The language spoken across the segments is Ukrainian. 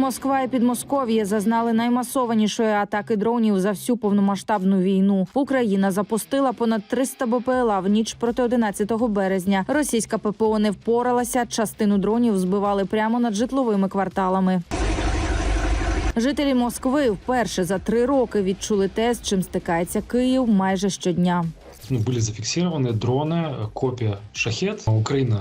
Москва і Підмосков'я зазнали наймасованішої атаки дронів за всю повномасштабну війну. Україна запустила понад 300 БПЛА в ніч проти 11 березня. Російська ППО не впоралася. Частину дронів збивали прямо над житловими кварталами. Жителі Москви вперше за три роки відчули те, з чим стикається Київ майже щодня. ну, были зафиксированы дроны, э, копия «Шахет». Украина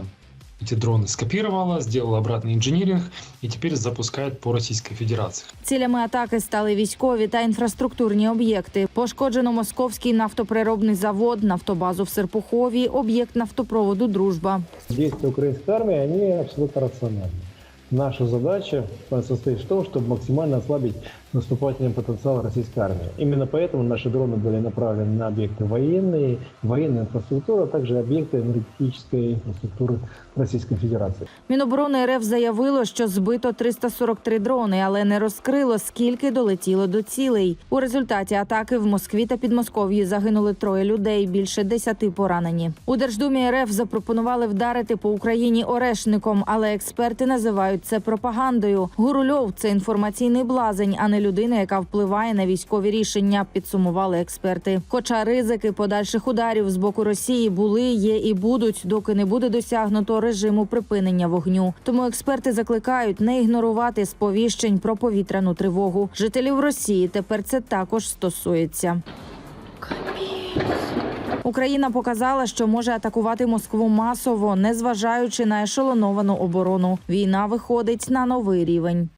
эти дроны скопировала, сделала обратный инжиниринг и теперь запускает по Российской Федерации. Цілями атаки стали військові та інфраструктурні об'єкти. Пошкоджено московський нафтоприробний завод, нафтобазу в Серпухові, об'єкт нафтопроводу Дружба. Действия украинской армии, они абсолютно рациональны. Наша задача э, состоит в том, чтобы максимально ослабить наступательный потенциал российской армии. Именно поэтому наши дроны были направлены на объекты военные, военная инфраструктура, а также объекты энергетической инфраструктуры Российской Федерации. Міноборони РФ заявило, що збито 343 дрони, але не розкрило, скільки долетіло до цілей. У результаті атаки в Москві та Підмосков'ї загинули троє людей, більше десяти поранені. У Держдумі РФ запропонували вдарити по Україні орешником, але експерти називають це пропагандою. Гурульов це інформаційний блазень, а не людина, яка впливає на військові рішення. Підсумували експерти. Хоча ризики подальших ударів з боку Росії були, є і будуть, доки не буде досягнуто режиму припинення вогню. Тому експерти закликають не ігнорувати сповіщень про повітряну тривогу. Жителів Росії тепер це також стосується. Україна показала, що може атакувати Москву масово, незважаючи на ешелоновану оборону. Війна виходить на новий рівень.